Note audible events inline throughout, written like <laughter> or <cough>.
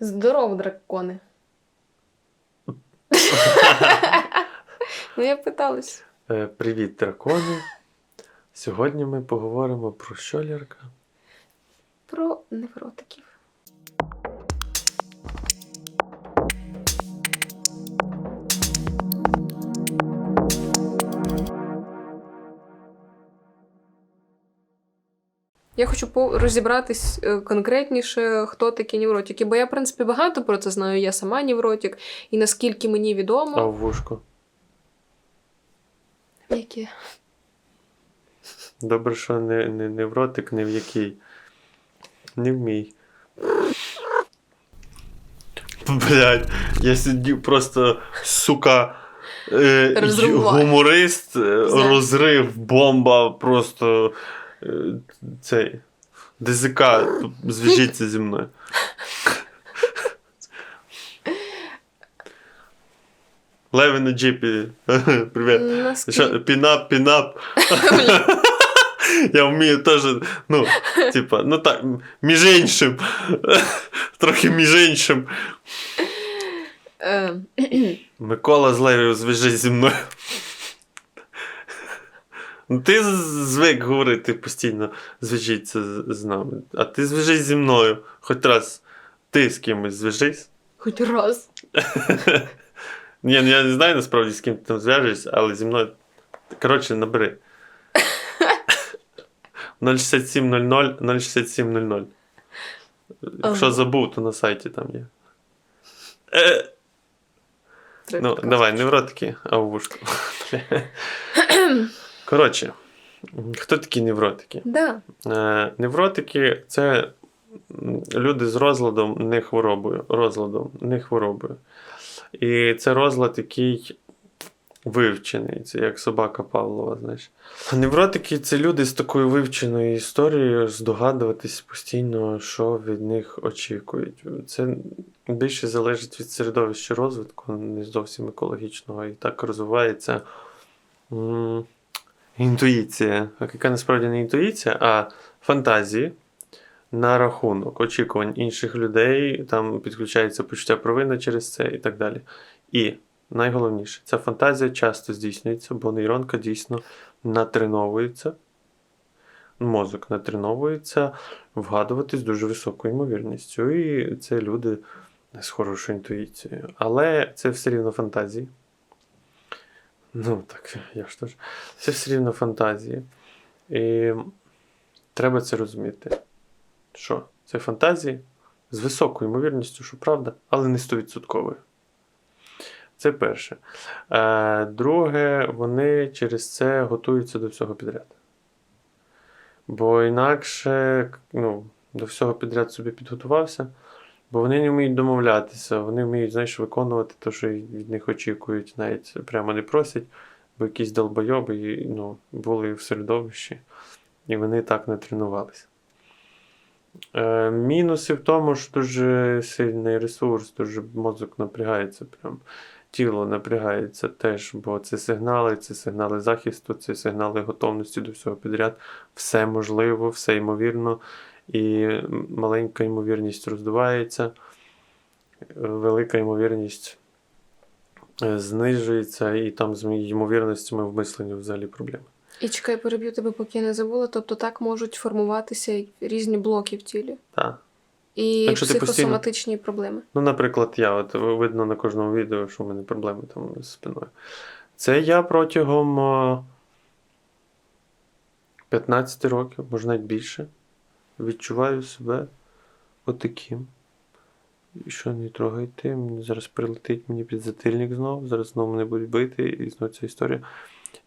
Здоров, дракони. ну, я питалась. Е, Привіт, дракони. Сьогодні ми поговоримо про що, Лірка? Про невротиків. Я хочу розібратись е, конкретніше, хто такі невротики. Бо я, в принципі, багато про це знаю. Я сама невротик, і наскільки мені відомо, А в вушко. які Добре, що не, не невротик, не в який. Не в мій. Блядь, я сидів просто, сука. Е, гуморист, е, Знаю. розрив, бомба, просто цей. ДЗК, зв'яжіться зі мною. Леви на джипі. Привіт. Що, пінап, пінап. Я вмію теж, ну, типа, ну так, між іншим. Трохи між іншим. Е, Микола з Левів, зв'яжись зі мною. Ну, ти звик говорити постійно, зв'яжіться з, нами. А ти зв'яжись зі мною. Хоч раз ти з кимось зв'яжись. Хоч раз. <laughs> Ні, ну я не знаю насправді, з ким ти там зв'яжешся, але зі мною. Коротше, набери. <laughs> 06700 06700. Якщо забув, то на сайті там є. Е, ну, давай, не в ротики, а в вушку. <clears throat> <clears throat> Коротше, хто такі невротики? Да. Е, невротики це люди з розладом, не хворобою. Розладом, не хворобою. І це розлад, який вивчений. Це як собака Павлова, знаєш. Невротики це люди з такою вивченою історією, здогадуватись постійно, що від них очікують. Це більше залежить від середовища розвитку, не зовсім екологічного, і так розвивається. Інтуїція, яка насправді не інтуїція, а фантазії на рахунок очікувань інших людей, там підключається почуття провини через це і так далі. І найголовніше, ця фантазія часто здійснюється, бо нейронка дійсно натреновується, мозок натреновується вгадувати з дуже високою ймовірністю. І це люди з хорошою інтуїцією. Але це все рівно фантазії. Ну, так, я ж теж. Це все рівно фантазії. І треба це розуміти. Що? Це фантазії з високою ймовірністю, що правда, але не 100%. Це перше. Е, друге, вони через це готуються до всього підряд. Бо інакше ну, до всього підряд собі підготувався, бо вони не вміють домовлятися, вони вміють знаєш, виконувати те, що від них очікують, навіть прямо не просять, бо якісь долбойоби ну, були в середовищі, і вони так не тренувалися. Е, мінуси в тому, що дуже сильний ресурс, дуже мозок напрягається, прям тіло напрягається теж, бо це сигнали, це сигнали захисту, це сигнали готовності до всього підряд. Все можливо, все ймовірно, і маленька ймовірність роздувається, е, велика ймовірність е, знижується, і там з ймовірностями в мисленні взагалі проблеми. І чекай, переб'ю тебе, поки я не забула. Тобто так можуть формуватися різні блоки в тілі. Так. І Якщо ти постійно- психосоматичні проблеми. Ну, наприклад, я, от видно на кожному відео, що в мене проблеми там з спиною. Це я протягом 15 років, може навіть більше, відчуваю себе отаким. І що не трогайте, мені зараз прилетить мені підзатильник знов, зараз знову мене будуть бити, і знову ця історія.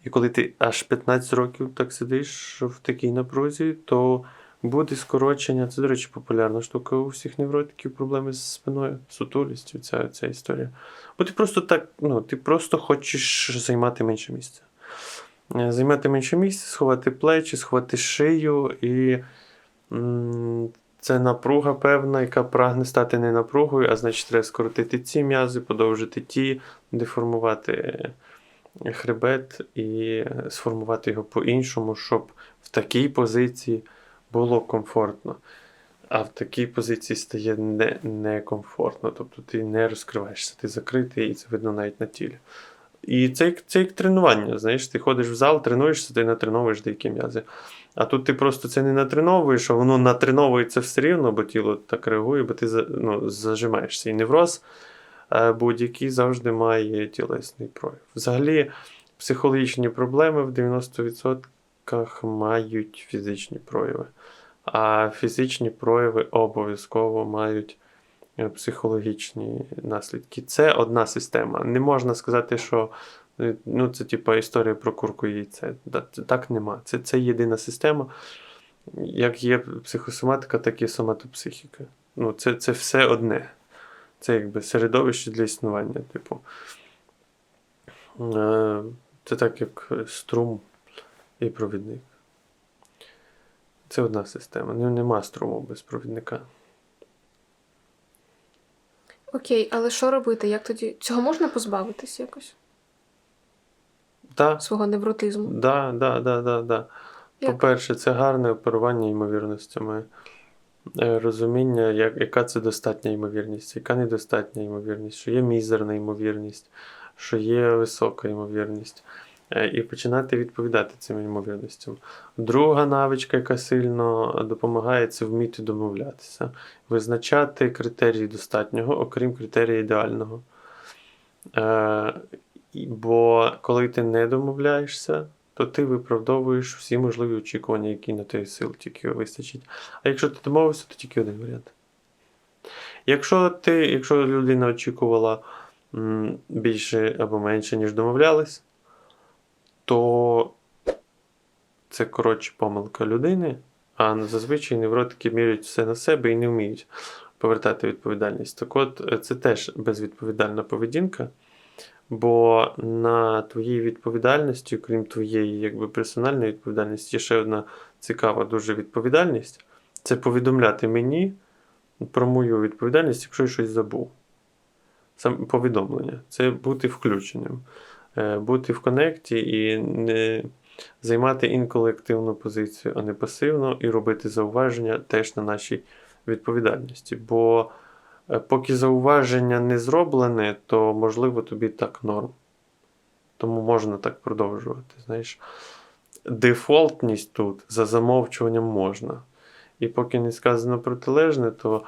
І коли ти аж 15 років так сидиш в такій напрузі, то буде скорочення. Це, до речі, популярна штука у всіх невротиків, проблеми з спиною, сутулістю, ця, ця історія. Бо ти просто так, ну, ти просто хочеш займати менше місця. Е, Займати менше місця, сховати плечі, сховати шию, і це напруга певна, яка прагне стати не напругою, а значить, треба скоротити ці м'язи, подовжити ті, деформувати хребет і сформувати його по-іншому, щоб в такій позиції було комфортно. А в такій позиції стає не, некомфортно. Тобто ти не розкриваєшся, ти закритий, і це видно навіть на тілі. І це як, це як тренування. Знаєш, ти ходиш в зал, тренуєшся, ти натреновуєш деякі м'язи. А тут ти просто це не натреновуєш, а воно натреновується все рівно, бо тіло так реагує, бо ти ну, зажимаєшся. І невроз е, будь-який завжди має тілесний прояв. Взагалі, психологічні проблеми в 90% мають фізичні прояви. А фізичні прояви обов'язково мають психологічні наслідки. Це одна система. Не можна сказати, що е, ну, це типа історія про курку і яйце. Так нема. Це, це єдина система. Як є психосоматика, так і соматопсихіка. Ну, це, це все одне. Це якби середовище для існування. Типу. Е, Це так, як струм і провідник. Це одна система. Ну, нема струму без провідника. Окей, але що робити? Як тоді? Цього можна позбавитись якось? Так, Свого невротизму? да, да, да, да, да. По-перше, це гарне оперування ймовірностями. Е, Розуміння, як, яка це достатня ймовірність, яка недостатня ймовірність, що є мізерна ймовірність, що є висока ймовірність. Е, І починати відповідати цим ймовірностям. Друга навичка, яка сильно допомагає, це вміти домовлятися, визначати критерії достатнього, окрім критерія ідеального. Е, бо коли ти не домовляєшся, то ти виправдовуєш всі можливі очікування, які на тебе сил тільки вистачить. А якщо ти домовився, то тільки один варіант. Якщо ти, якщо людина очікувала більше або менше, ніж домовлялись, то це коротше помилка людини, а зазвичай невротики міряють все на себе і не вміють повертати відповідальність. Так от, е, це теж безвідповідальна поведінка. Бо на твоїй відповідальності, крім твоєї якби, персональної відповідальності, є ще одна цікава дуже відповідальність це повідомляти мені про мою відповідальність, якщо я щось забув. Сам повідомлення. Це бути включеним, бути в конекті і не займати інколи активну позицію, а не пасивно, і робити зауваження теж на нашій відповідальності. Бо Е, Поки зауваження не зроблене, то можливо тобі так норм. Тому можна так продовжувати. Знаєш, дефолтність тут за замовчуванням можна. І поки не сказано протилежне, то.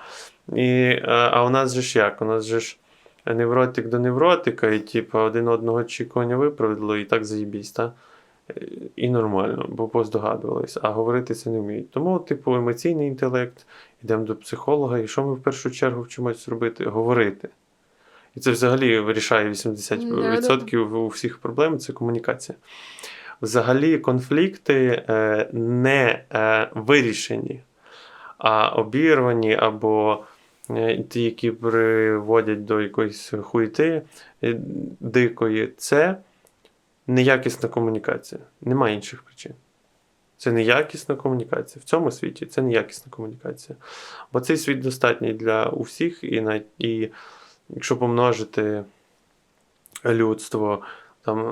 І, а, а у нас же ж як? У нас же ж невротик до невротика, і типу, один одного очікування виправдало, і так заїбісь, та? І нормально, бо поздогадувались, а говорити це не вміють. Тому, типу, емоційний інтелект, йдемо до психолога, і що ми в першу чергу вчимось робити? Говорити. І це взагалі вирішає 80% у всіх проблем це комунікація. Взагалі, конфлікти е, не е, вирішені, а обірвані або ті, які приводять до якоїсь хуйти е, дикої, це неякісна комунікація. Немає інших причин. Це неякісна комунікація. В цьому світі це неякісна комунікація. Бо цей світ достатній для усіх, і, на, і якщо помножити людство там,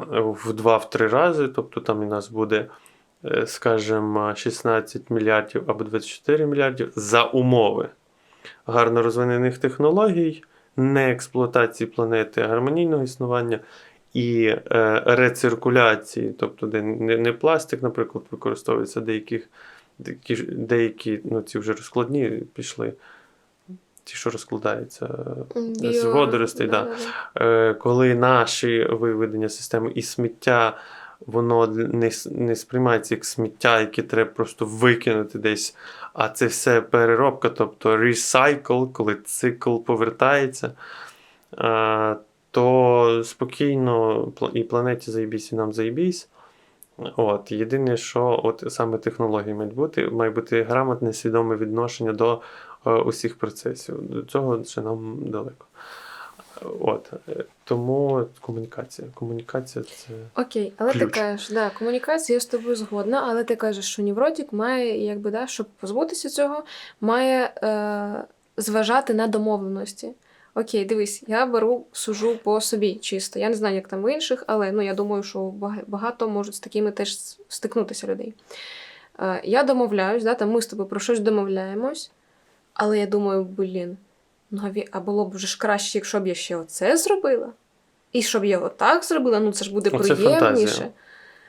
в 2-3 рази, тобто там у нас буде, е, скажімо, 16 мільярдів або 24 мільярдів за умови гарно розвинених технологій, не експлуатації планети, а гармонійного існування і е, рециркуляції, тобто де не, не пластик, наприклад, використовується деяких, деякі, деякі ну, ці вже розкладні пішли. Ті, що розкладаються е, з водоростей, да. е, коли наші виведення системи і сміття, воно не, не сприймається як сміття, яке треба просто викинути десь, а це все переробка, тобто ресайкл, коли цикл повертається, то спокійно і планеті заїбісь, і нам заїбісь. От, єдине, що от саме технології мають бути, має бути грамотне, свідоме відношення до е, усіх процесів. До цього ще нам далеко. От. е, Тому комунікація. Комунікація це. Окей, але ти кажеш, да, комунікація, я з тобою згодна, але ти кажеш, що невротик має, якби, да, щоб позбутися цього, має е, зважати на домовленості. Окей, дивись, я беру, сужу по собі чисто. Я не знаю, як там в інших, але ну, я думаю, що багато можуть з такими теж стикнутися людей. Е, я домовляюсь, да, там ми з тобою про щось домовляємось. Але я думаю, блін, ну а було б вже ж краще, якщо б я ще оце зробила. І щоб я отак зробила, ну це ж буде Оце приємніше.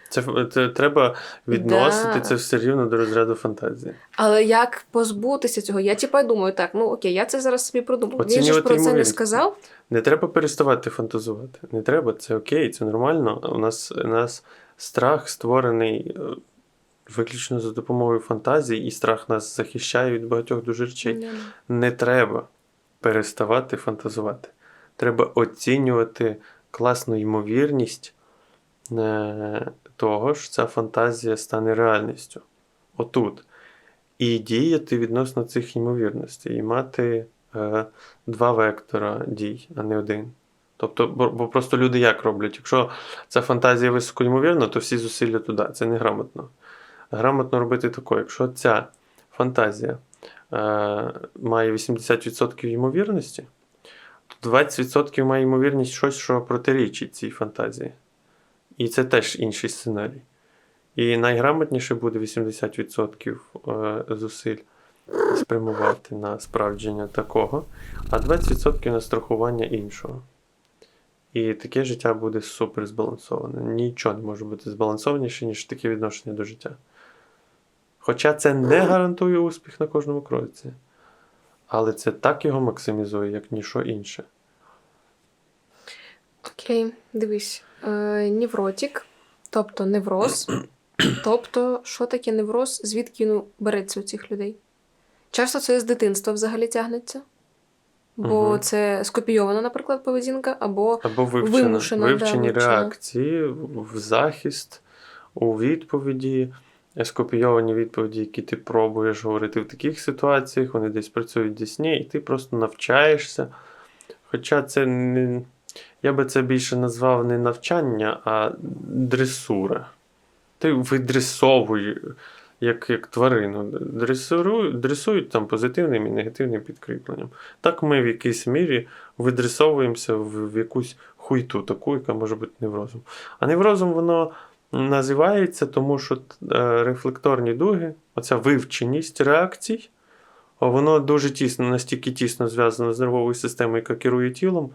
Це, це треба відносити Да. це все рівно до розряду фантазії. Але як позбутися цього? Я типа думаю, так, ну окей, я це зараз собі продумав. Він же ж про це не сказав. Не треба переставати фантазувати. Не треба, це окей, це нормально. У нас, у нас страх створений е, виключно за допомогою фантазії, і страх нас захищає від багатьох дуже речей. Ну, Не треба переставати фантазувати. Треба оцінювати класну ймовірність е, того, що ця фантазія стане реальністю. Отут. І діяти відносно цих ймовірностей, і мати е, два вектора дій, а не один. Тобто, бо, бо просто люди як роблять? Якщо ця фантазія високоймовірна, то всі зусилля туди. Це не грамотно. Робити тако, якщо ця фантазія має 80% ймовірності, то 20% має ймовірність щось, що протирічить цій фантазії. І це теж інший сценарій. І найграмотніше буде 80% е, зусиль спрямувати на справдження такого, а 20% на страхування іншого. І таке життя буде супер збалансоване. Нічого не може бути збалансованіше, ніж таке відношення до життя. Хоча це не гарантує успіх на кожному кроці. Але це так його максимізує, як ніщо інше. Окей, дивись. Е, невротик, тобто невроз. <clears throat> тобто, що таке невроз, звідки він береться у цих людей? Часто це з дитинства взагалі тягнеться. Бо Мгм. це скопійована, наприклад, поведінка, або Або вивчена, Вимушена, да, вивчені вивчена. реакції в захист, у відповіді, скопійовані відповіді, які ти пробуєш говорити в таких ситуаціях, вони десь працюють десь ні, і ти просто навчаєшся. Хоча це не. Я би це більше назвав не навчання, а дресура. Ти видресовуєш, як, як тварину. Дресуру, дресують там позитивним і негативним підкріпленням. Так ми в якійсь мірі видресовуємося в, в якусь хуйту, таку, яка може бути неврозом. А неврозом воно називається, тому що е, рефлекторні дуги, оця вивченість реакцій, воно дуже тісно, настільки тісно зв'язано з нервовою системою, яка керує тілом,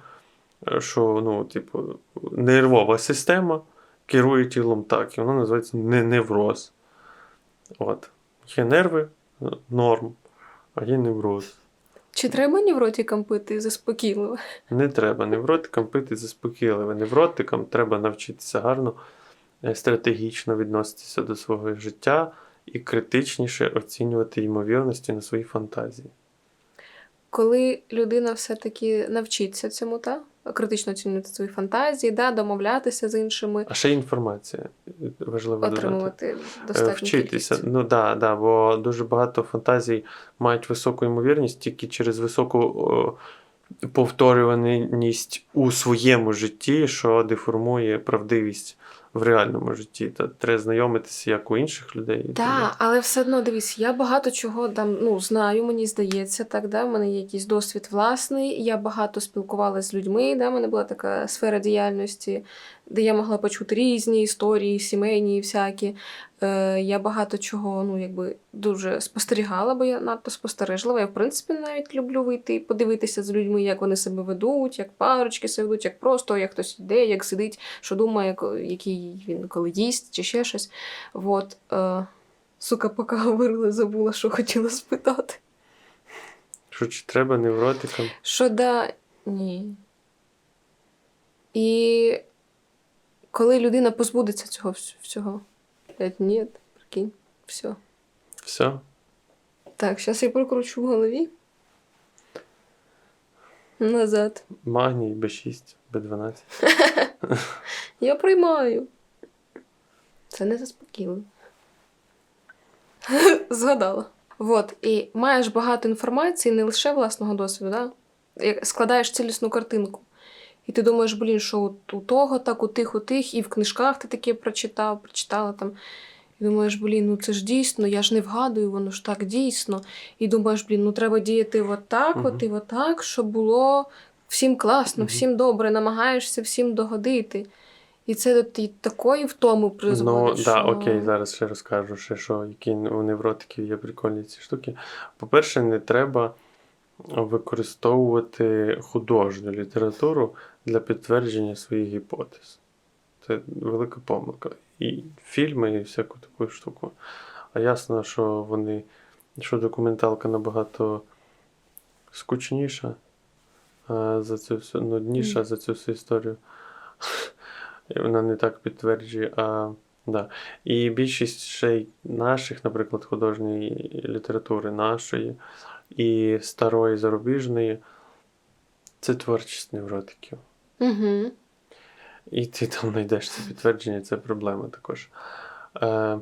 е, що, ну, типу, нервова система керує тілом так, і воно називається не невроз. От. Є нерви, е, норм, а є невроз. чи треба невротикам пити заспокійливо? Не треба невротикам пити заспокійливе. Невротикам треба навчитися гарно стратегічно відноситися до свого життя і критичніше оцінювати ймовірності на свої фантазії. Коли людина все-таки навчиться цьому, та? критично оцінювати свої фантазії, да? домовлятися з іншими, А ще інформація е, важливо отримувати Е, достатньо Вчитися. кількість. Ну да, да, бо дуже багато фантазій мають високу ймовірність тільки через високу о, повторюваність у своєму житті, що деформує правдивість в реальному житті. Та треба знайомитися як у інших людей. Так, але все одно дивись, я багато чого там ну, знаю, мені здається, так, да? в мене є якийсь досвід власний. Я багато спілкувалася з людьми, да? в мене була така сфера діяльності, де я могла почути різні історії, сімейні і всякі. Е, я багато чого ну, якби, дуже спостерігала, бо я надто спостережлива. Я, в принципі, навіть люблю вийти і подивитися з людьми, як вони себе ведуть, як парочки себе ведуть, як просто, як хтось йде, як сидить, що думає, який він коли їсть, чи ще щось. Вот, е, сука, поки говорила, забула, що хотіла спитати. Що чи треба невротикам? Що да, ні. І коли людина позбудеться цього всього, ні, прикинь, все. Все. Так, зараз я прокручу в голові. Назад. Магній, Б6, Б12. <laughs> Я приймаю. Це не заспокійливо. <laughs> Згадала. Вот, і маєш багато інформації, не лише власного досвіду, да? Складаєш цілісну картинку. І ти думаєш, блін, що от у того, так, у тих, у тих, і в книжках ти таке прочитав, прочитала там. І думаєш, блін, ну це ж дійсно, я ж не вгадую, воно ж так дійсно. І думаєш, блін, ну треба діяти отак, от і отак, щоб було всім класно, всім добре, намагаєшся всім догодити. І це до такої втоми Ну, призводить. да, що... окей, зараз ще розкажу, ще, що які у невротиків є прикольні ці штуки. По-перше, не треба використовувати художню літературу для підтвердження своїх гіпотез. Це велика помилка. І фільми, і всяку таку штуку. А ясно, що вони, що документалка набагато скучніша а, за цю всю, нудніша Мгм. за цю всю історію. І вона не так підтверджує. А, да. І більшість ще й наших, наприклад, художньої літератури нашої і старої зарубіжної це творчість невротиків. Угу. І ти там знайдеш це підтвердження, це проблема також. Е,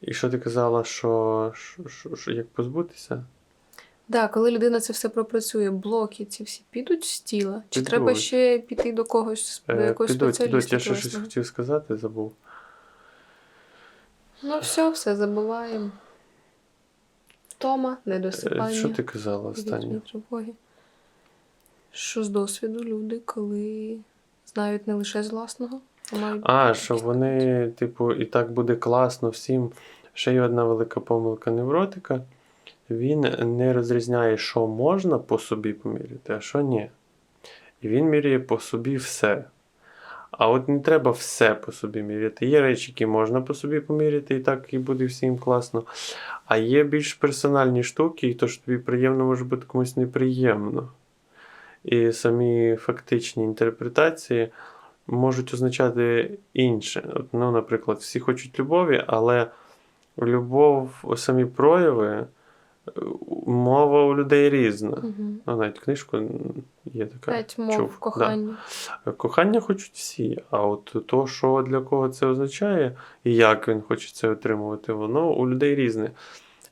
і що ти казала, що, що, що, як позбутися? Да, коли людина це все пропрацює, блоки ці всі підуть з тіла? Чи Підуть. треба ще піти до когось, до Е, якогось підуть, спеціаліста? підуть. Я ще щось хотів сказати, забув. Ну, все, все забуваємо. Втома, Е, недосипання. Що ти казала останнє? Що з досвіду люди, коли знають не лише з власного, а мають. А, що вони, типу, і так буде класно всім. Ще є одна велика помилка невротика. Він не розрізняє, що можна по собі поміряти, а що ні. І він міряє по собі все. А от не треба все по собі міряти. Є речі, які можна по собі поміряти, і так і буде всім класно. А є більш персональні штуки, і то, що тобі приємно, може бути комусь неприємно. І самі фактичні інтерпретації можуть означати інше. От, ну, наприклад, всі хочуть любові, але любов, самі прояви, е, мова у людей різна. Угу. Навіть книжку є така. П'ять мов чув, кохання. Да. Кохання хочуть всі, а от то, що для кого це означає, і як він хоче це отримувати, воно у людей різне.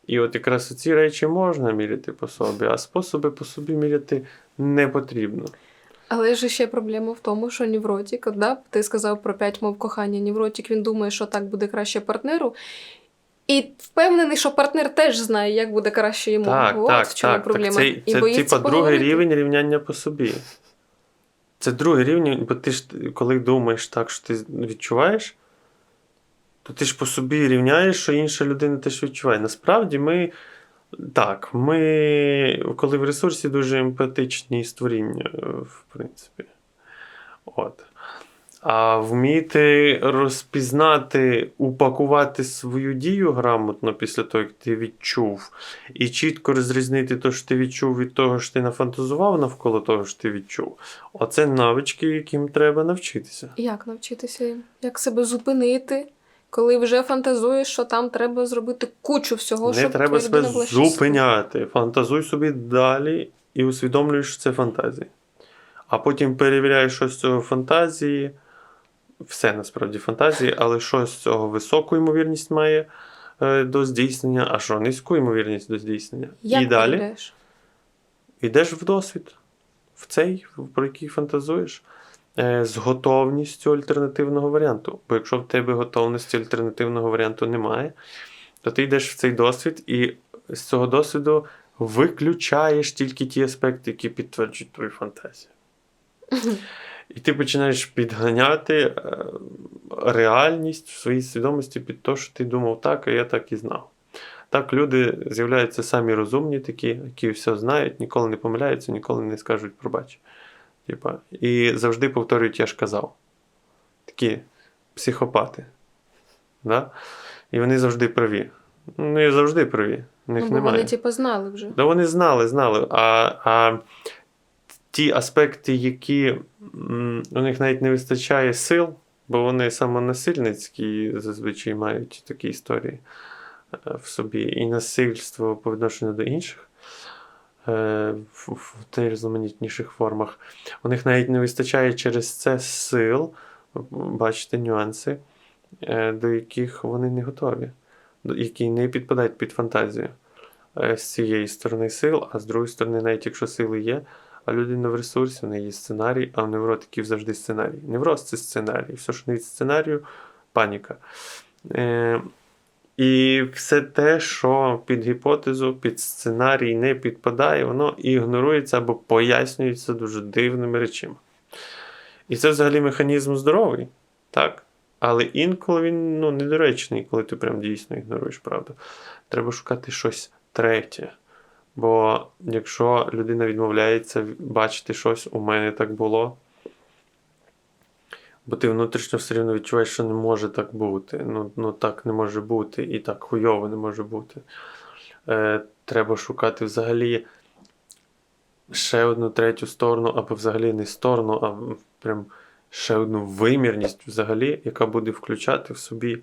І от якраз ці речі можна міряти по собі, а способи по собі міряти не потрібно. Але ж ще проблема в тому, що невротик, да, ти сказав про п'ять мов кохання. Невротик він думає, що так буде краще партнеру. І впевнений, що партнер теж знає, як буде краще йому. Так, От так, в чому так. проблема. так це, І це боїться типа другий рівень рівняння по собі. Це другий рівень, бо ти ж коли думаєш так, що ти відчуваєш, то ти ж по собі рівняєш, що інша людина теж відчуває. Насправді ми. Так, ми, коли в ресурсі дуже емпатичні створіння, е, в принципі. От. А вміти розпізнати, упакувати свою дію грамотно після того, як ти відчув, і чітко розрізнити те, що ти відчув від того, що ти нафантазував навколо того, що ти відчув. Оце навички, яким треба навчитися. Як навчитися? Як себе зупинити, коли вже фантазуєш, що там треба зробити кучу всього, Не щоб треба твоя себе людина була щаслива? зупиняти. Фантазуй собі далі і усвідомлюєш, що це фантазії. А потім перевіряєш, що з цього фантазії. Все насправді фантазії, але що з цього високу ймовірність має е, до здійснення, а що низьку ймовірність до здійснення. Як і далі перевіряєш? йдеш в досвід, в цей, про який фантазуєш, з готовністю альтернативного варіанту. Бо якщо в тебе готовності альтернативного варіанту немає, то ти йдеш в цей досвід і з цього досвіду виключаєш тільки ті аспекти, які підтверджують твою фантазію. І ти починаєш підганяти е, реальність в своїй свідомості під те, що ти думав так, а я так і знав. Так люди з'являються самі розумні, такі, які все знають, ніколи не помиляються, ніколи не скажуть пробач. Типа, і завжди повторюють, я ж казав. Такі психопати. Да? І вони завжди праві. Ну, і завжди праві. В них Ну, бо немає. вони типу знали вже. Да вони знали, знали. А, а ті аспекти, які м, у них навіть не вистачає сил, бо вони самонасильницькі зазвичай мають такі історії е, в собі, і насильство по відношенню до інших в, в найрізноманітніших формах. У них навіть не вистачає через це сил, бачите, нюанси, е, до яких вони не готові, які не підпадають під фантазію е, з цієї сторони сил, а з другої сторони, навіть якщо сили є, а людина в ресурсі, в неї є сценарій, а в невротиків завжди сценарій. Невроз це сценарій. Все, що не від сценарію, паніка. І все те, що під гіпотезу, під сценарій не підпадає, воно ігнорується або пояснюється дуже дивними речами. І це взагалі механізм здоровий, так? Але інколи він ну, недоречний, коли ти прям дійсно ігноруєш правду. Треба шукати щось третє. Бо якщо людина відмовляється бачити щось, у мене так було. Бо ти внутрішньо все рівно відчуваєш, що не може так бути. Ну, ну так не може бути, і так хуйово не може бути. Е, треба шукати взагалі ще одну третю сторону, або взагалі не сторону, а прям ще одну вимірність взагалі, яка буде включати в собі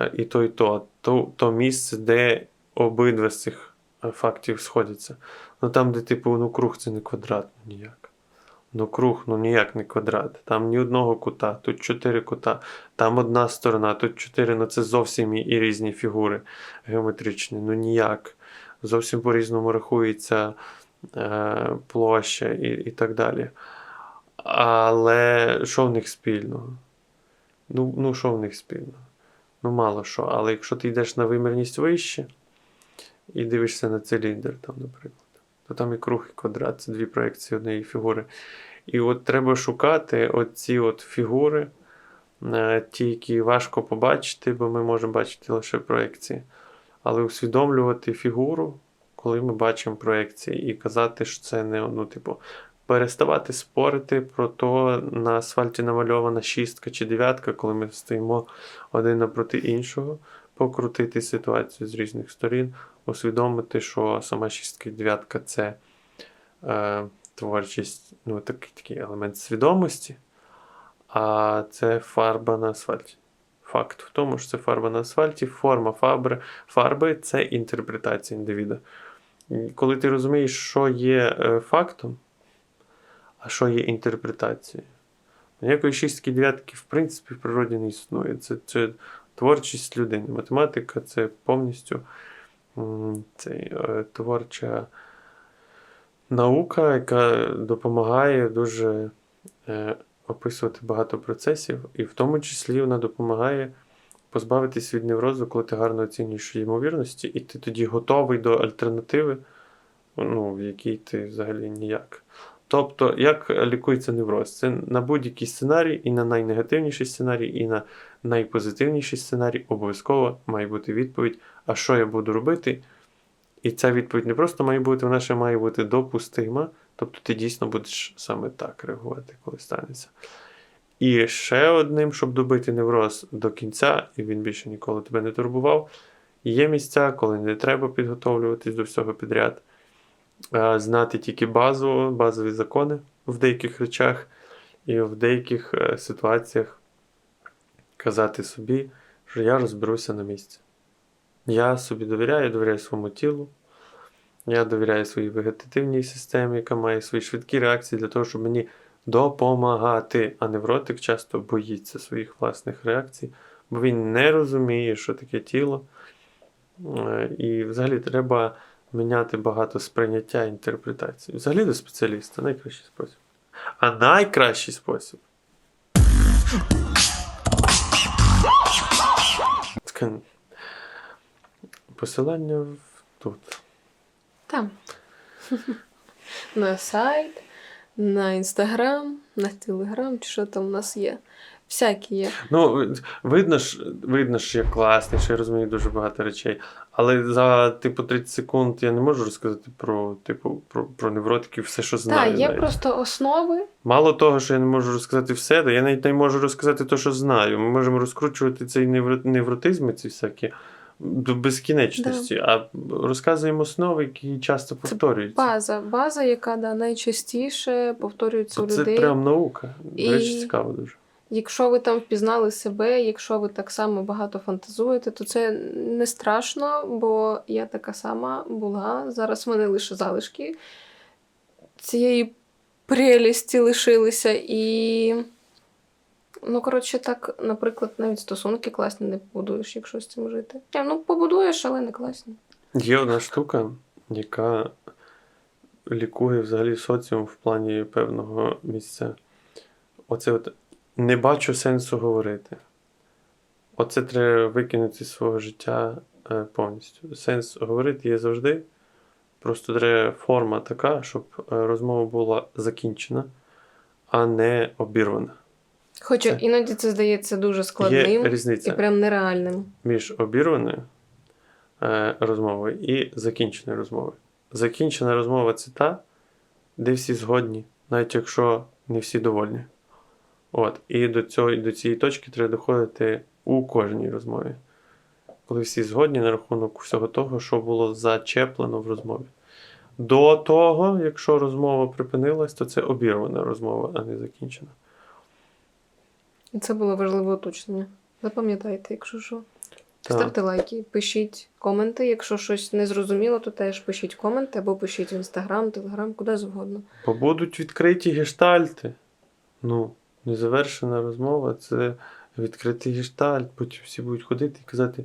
е, і то, і то. То, то місце, де обидва з цих е, фактів сходяться. Ну там, де типу, ну круг це не квадрат ніяк. Ну круг, ну ніяк не квадрат. Там ні одного кута, тут чотири кута, там одна сторона, тут чотири, ну це зовсім і- різні фігури геометричні. Ну ніяк. Зовсім по-різному рахується е, площа і, і так далі. Але що в них спільного? Ну, ну що в них спільного? Ну, мало що. Але якщо ти йдеш на вимірність вище і дивишся на циліндр, там, наприклад, то там і круг, і квадрат це дві проекції однієї фігури. І от треба шукати оці от фігури, е, ті, які важко побачити, бо ми можемо бачити лише проекції. Але усвідомлювати фігуру, коли ми бачимо проекції, і казати, що це не ну, типу, переставати спорити про то, на асфальті намальована шістка чи дев'ятка, коли ми стоїмо один напроти іншого, покрутити ситуацію з різних сторін, усвідомити, що сама шістка дев'ятка це е, творчість, ну, такий, такий елемент свідомості, а це фарба на асфальті. Факт в тому, що це фарба на асфальті, форма фарби, фарби це інтерпретація індивіда. Коли ти розумієш, що є е, фактом, а що є інтерпретацією. Ніякої шістки дев'ятки, в принципі, в природі не існує. Це, це творчість людини. Математика це повністю м, це, е, творча наука, яка допомагає дуже е, описувати багато процесів, і в тому числі вона допомагає позбавитись від неврозу, коли ти гарно оцінюєш ймовірності, і ти тоді готовий до альтернативи, ну, в якій ти взагалі ніяк. Тобто, як лікується невроз? Це на будь-який сценарій, і на найнегативніший сценарій, і на найпозитивніший сценарій обов'язково має бути відповідь, а що я буду робити? І ця відповідь не просто має бути, вона ще має бути допустима. Тобто ти дійсно будеш саме так реагувати, коли станеться. І ще одним, щоб добити невроз до кінця, і він більше ніколи тебе не турбував, є місця, коли не треба підготовлюватись до всього підряд, знати тільки базу, базові закони в деяких речах, і в деяких е, ситуаціях казати собі, що я розберуся на місці. Я собі довіряю, довіряю своєму тілу. Я довіряю своїй вегетативній системі, яка має свої швидкі реакції для того, щоб мені допомагати. А невротик часто боїться своїх власних реакцій, бо він не розуміє, що таке тіло. Е, І взагалі треба міняти багато сприйняття інтерпретації. Взагалі до спеціаліста найкращий спосіб. А найкращий спосіб. Таке Посилання тут. Там. <laughs> на сайт, на інстаграм, на телеграм, чи що там у нас є. Всякі є. Ну, видно ж, видно ж, я класний, що я розумію дуже багато речей. Але за типу 30 секунд я не можу розказати про, типу, про, про невротиків все, що знаю. Так, є навіть. просто основи. Мало того, що я не можу розказати все, то я навіть не можу розказати те, що знаю. Ми можемо розкручувати цей невро- невротизм, ці всякі до безкінечності, а розказуємо основи, які часто повторюються. База. База, яка да, найчастіше повторюється у людей. це прям наука. До І- речі, цікаво дуже. Якщо ви там впізнали себе, якщо ви так само багато фантазуєте, то це не страшно, бо я така сама була. Зараз в мене лише залишки цієї прелісті лишилися. І, ну, коротше, так, наприклад, навіть стосунки класні не побудуєш, якщо з цим жити. Ні, Ну, побудуєш, але не класні. Є одна штука, яка лікує взагалі соціум в плані певного місця. Оце от не бачу сенсу говорити. Оце треба викинути з свого життя е, повністю. Сенс говорити є завжди. Просто треба форма така, щоб е, розмова була закінчена, а не обірвана. Хоча Це- іноді це здається дуже Є складним і прям нереальним. між обірваною е, розмовою і закінченою розмовою. закінчена розмова це та, де всі згодні, навіть якщо не всі довольні. От. І до, цього, до цієї точки треба доходити у кожній розмові. Коли всі згодні на рахунок всього того, що було зачеплено в розмові. До того, якщо розмова припинилась, то це обірвана розмова, а не закінчена. І це було важливе уточнення. Запам'ятайте, якщо що. Так. Ставте лайки, пишіть коменти. Якщо щось не зрозуміло, то теж пишіть коменти або пишіть в інстаграм, телеграм, куди завгодно. Бо будуть відкриті гештальти. Ну, незавершена розмова це відкритий гештальт. Потім всі будуть ходити і казати: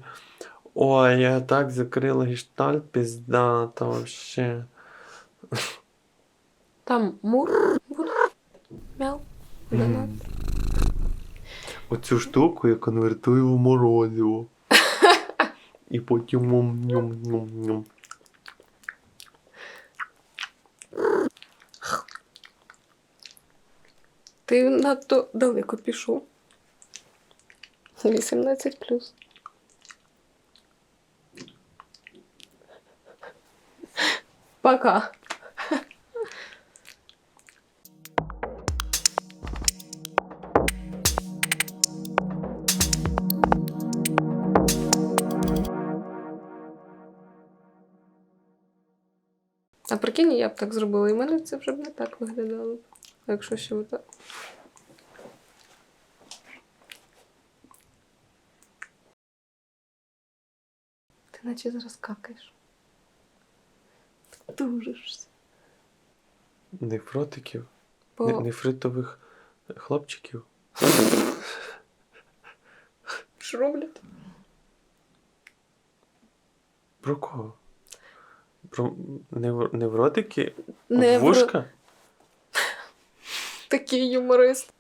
Ой, я так закрила гештальт, піздата вообще. Там мур буде. Мяу. Ля-ля. Оцю штуку я конвертую в морозиво. <laughs> І потім ням-ням-ням-ням. Ти надто далеко пішов. 18 плюс. Пока. А прикинь, я б так зробила, і в мене це вже б не так виглядало. Якщо ще отак. Ти наче зараз какаєш. Тужишся. Нефротиків, не- нефритових хлопчиків. що роблять? Про кого? Про невр... невротики? Невро- Вушка? Такий юморист.